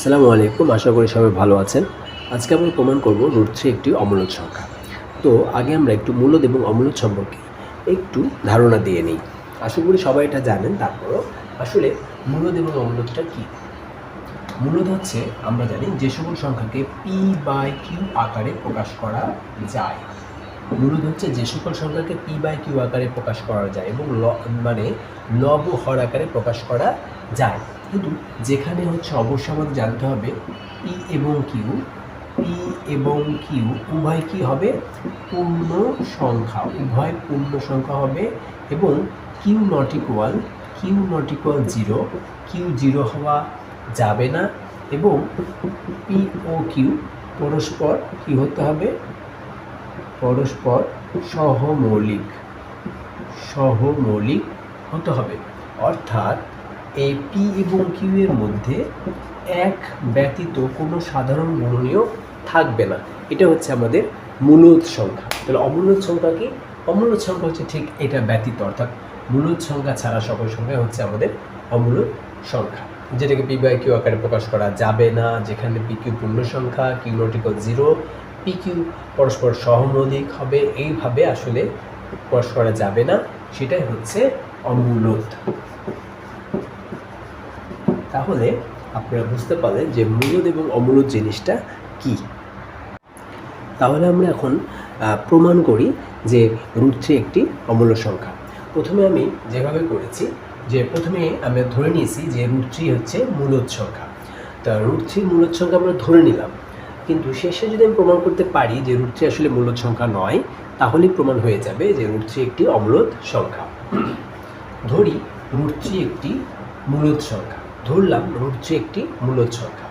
আসসালামু আলাইকুম, আশা করি সবাই ভালো আছেন। আজকে আমরা প্রমাণ করব রুট থ্রি একটি অমূলদ সংখ্যা। তো আগে আমরা একটু মূলদ এবং অমূলদ সম্পর্কে একটু ধারণা দিয়ে নিই। আশা করি সবাই এটা জানেন, তারপরও আসলে মূলদ এবং অমূলদটা কী? মূলদ হচ্ছে, আমরা জানি যে সকল সংখ্যাকে পি বাই কিউ আকারে প্রকাশ করা যায়। মূলদ হচ্ছে যে সকল সংখ্যাকে পি বাই কিউ আকারে প্রকাশ করা যায় এবং ল মানে লব হর আকারে প্রকাশ করা যায়। কিন্তু যেখানে হচ্ছে অবশ্যই আমাদের জানতে হবে পি এবং কিউ, পি এবং কিউ, উভয় কি হবে পূর্ণ সংখ্যা, উভয় পূর্ণ সংখ্যা হবে এবং Q not equal, Q not equal zero, Q zero হওয়া যাবে না এবং পি ও কিউ পরস্পর কি হতে হবে? পরস্পর সহমৌলিক সহমৌলিক হতে হবে। অর্থাৎ এই পি এবং কিউ এর মধ্যে এক ব্যতীত কোনো সাধারণ গুণনীয় থাকবে না। এটা হচ্ছে আমাদের মূলত সংখ্যা। তাহলে অমূলত সংখ্যা কি? অমূলত সংখ্যা হচ্ছে ঠিক এটা ব্যতীত, অর্থাৎ মূলত সংখ্যা ছাড়া সকল সংখ্যা হচ্ছে আমাদের অমূলত সংখ্যা। যেটাকে পি বাই কিউ আকারে প্রকাশ করা যাবে না, যেখানে পি কিউ পূর্ণ সংখ্যা Q not equal zero P Q পরস্পর সহমৌলিক হবে, এইভাবে আসলে প্রকাশ করা যাবে না। সেটাই হচ্ছে অমূলত তাহলে আপনারা বুঝতে পারলেন যে মূলত এবং অমূলত জিনিসটা কি। তাহলে আমরা এখন প্রমাণ করি যে রুট থ্রি একটি অমূল্য সংখ্যা। প্রথমে আমি যেভাবে করেছি, যে প্রথমে আমরা ধরে নিয়েছি যে রুট থ্রি হচ্ছে মূলত সংখ্যা। তা রুট থ্রি মূলত সংখ্যা আমরা ধরে নিলাম। কিন্তু শেষে যদি আমি প্রমাণ করতে পারি যে রুট থ্রি আসলে মূলত সংখ্যা নয়, তাহলেই প্রমাণ হয়ে যাবে যে রুট থ্রি একটি অমূলত সংখ্যা। ধরি রুট থ্রি একটি মূলত সংখ্যা। ধরলাম থ্রি একটি সংখ্যা।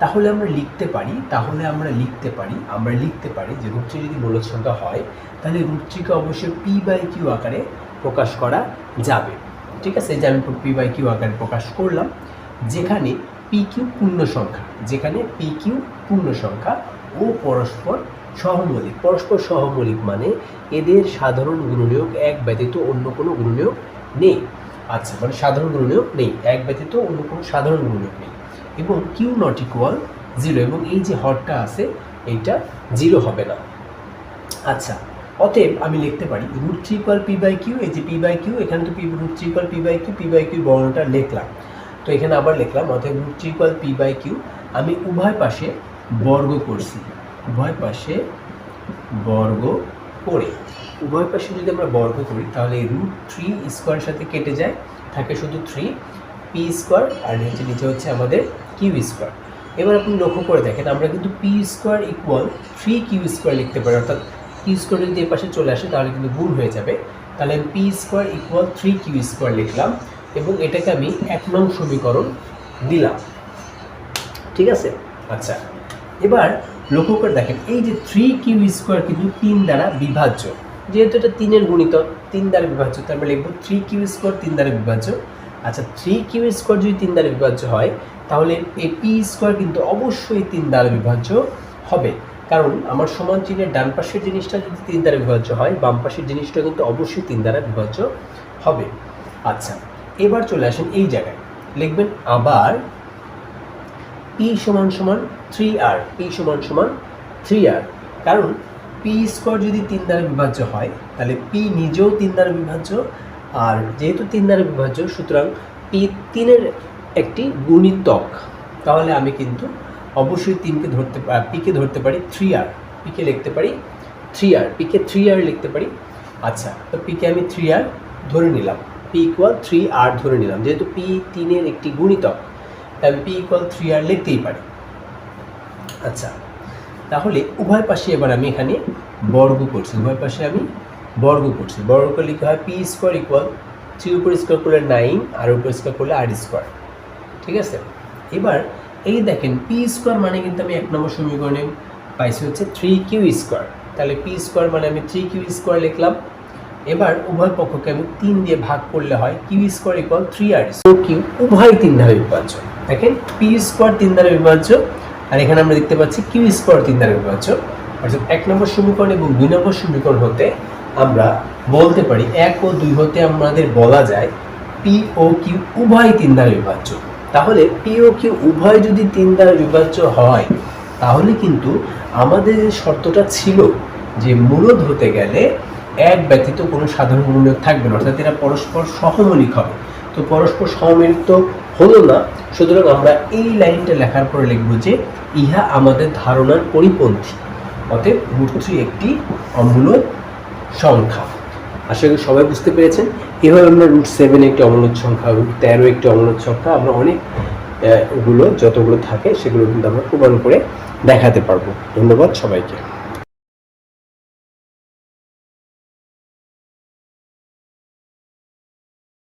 তাহলে আমরা লিখতে পারি, তাহলে আমরা লিখতে পারি, আমরা লিখতে পারি যে থ্রি যদি সংখ্যা হয়, তাহলে থ্রিকে অবশ্যই পি বাই কিউ আকারে প্রকাশ করা যাবে। ঠিক আছে? যে আমি পি বাই কিউ আকারে প্রকাশ করলাম, যেখানে পি কিউ পূর্ণ সংখ্যা, যেখানে পি কিউ পূর্ণ সংখ্যা ও পরস্পর সহমৌলিক। পরস্পর সহমৌলিক মানে এদের সাধারণ গুণনীয়ক এক ব্যতীত অন্য কোনো গুণনীয়ক নেই। আচ্ছা মানে সাধারণ গুণনীয়ক নেই। এক ব্যতীত অন্য কোনো সাধারণ গুণনীয়ক নেই। এবং কিউ নট ইকুয়াল জিরো এবং এই যে হরটা আছে, এইটা জিরো হবে না। আচ্ছা অতএব আমি লিখতে পারি root three equal P by Q এই যে পি বাই কিউ এখানে তো P root three equal P by Q P by Q বর্ণটা লিখলাম। তো এখানে আবার লিখলাম, অতএব root three equal P by Q আমি উভয় পাশে বর্গ করছি। উভয় পাশে বর্গ করে উভয় পাশে যদি আমরা বর্গ করি, তাহলে রুট থ্রি স্কোয়ারের সাথে কেটে যায়, থাকে শুধু থ্রি পি স্কোয়ার আর নিচে নিচে হচ্ছে আমাদের কিউ স্কোয়ার এবার আপনি লক্ষ্য করে দেখেন, আমরা কিন্তু P square equal three Q square লিখতে পারি, অর্থাৎ কিউ স্কোয়ার যদি এর পাশে চলে আসে, তাহলে কিন্তু গুণ হয়ে যাবে। তাহলে আমি P square equal three Q square লিখলাম, এবং এটাকে আমি এক নং সমীকরণ দিলাম। ঠিক আছে? আচ্ছা এবার লক্ষ্য করে দেখেন, এই যে থ্রি কিউ স্কোয়ার কিন্তু তিন দ্বারা বিভাজ্য। যেহেতু এটা তিনের গুণিত, তিন দ্বারা বিভাজ্য, তার মানে লিখব থ্রি কিউ স্কোয়ার তিন দ্বারা বিভাজ্য। আচ্ছা থ্রি কিউ স্কোয়ার যদি তিন দ্বারা বিভাজ্য হয়, তাহলে এই পি স্কোয়ার কিন্তু অবশ্যই তিন দ্বারা বিভাজ্য হবে। কারণ আমার সমান চিহ্নের ডান পাশের জিনিসটা যদি তিন দ্বারা বিভাজ্য হয়, বাম পাশের জিনিসটা কিন্তু অবশ্যই তিন দ্বারা বিভাজ্য হবে। আচ্ছা এবার চলে আসেন এই জায়গায়। লিখবেন আবার পি সমান সমান থ্রি আর পি সমান সমান থ্রি আর কারণ পি স্কোয়ার যদি তিন দ্বারা বিভাজ্য হয়, তাহলে পি নিজেও তিন দ্বারা বিভাজ্য, আর যেহেতু তিন দ্বারা বিভাজ্য, সুতরাং পি তিনের একটি গুণিতক। তাহলে আমি কিন্তু অবশ্যই তিনকে ধরতে পিকে ধরতে পারি থ্রি আর পিকে লিখতে পারি থ্রি আর পিকে থ্রি আর লিখতে পারি। আচ্ছা তো পিকে আমি থ্রি আর ধরে নিলাম। পি ইকুয়াল থ্রি আর ধরে নিলাম, যেহেতু পি তিনের একটি গুণিতক। আমি পি ইকুয়াল থ্রি আর লিখতেই পারি। আচ্ছা তাহলে উভয় পাশে এবার আমি এখানে বর্গ করছি। উভয় পাশে আমি বর্গ করছি। বর্গ করলে কি হয় পি স্কোয়ার ইকুয়াল থ্রি উপর স্কোয়ার করলে নাইন আর উপর স্কোয়ার করলে আর স্কোয়ার ঠিক আছে? এবার এই দেখেন পি স্কোয়ার মানে কিন্তু আমি এক নম্বর সমীকরণে পাইছি হচ্ছে থ্রি কিউ স্কোয়ার তাহলে পি স্কোয়ার মানে আমি থ্রি কিউ স্কোয়ার লিখলাম। এবার উভয় পক্ষকে আমি তিন দিয়ে ভাগ করলে হয় কিউ স্কোয়ার ইকুয়াল থ্রি আর কিউ উভয় তিন ধারা বিভাজ্য। দেখেন পি স্কোয়ার তিন দ্বারা বিভাজ্য, আর এখানে আমরা দেখতে পাচ্ছি কিউ স্কোয়ার তিন দ্বারা বিভাজ্য। অর্থাৎ এক নম্বর সমীকরণ এবং দুই নম্বর সমীকরণ হতে আমরা বলতে পারি এক ও দুই হতে আমাদের বলা যায় পি ও কিউ উভয় তিন দ্বারা বিভাজ্য। তাহলে পি ও কিউ উভয় যদি তিন দ্বারা বিভাজ্য হয়, তাহলে কিন্তু আমাদের যে শর্তটা ছিল যে মূলদ হতে গেলে এক ব্যতীত কোনো সাধারণ গুণনীয়ক থাকবে না অর্থাৎ এরা পরস্পর সহমূলিক হবে তো পরস্পর সহমূলিক তো হলো না সুতরাং আমরা এই লাইনটা লেখার পরে লিখব যে ইহা আমাদের ধারণার পরিপন্থী অতএব রুট থ্রি একটি অমূলদ সংখ্যা। আশা করি সবাই বুঝতে পেরেছেন। এভাবে আমরা রুট সেভেন একটি অমূলদ সংখ্যা রুট তেরো একটি অমূলদ সংখ্যা আমরা অনেক আহ, গুলো যতগুলো থাকে সেগুলো কিন্তু আমরা প্রমাণ করে দেখাতে পারব। ধন্যবাদ সবাইকে।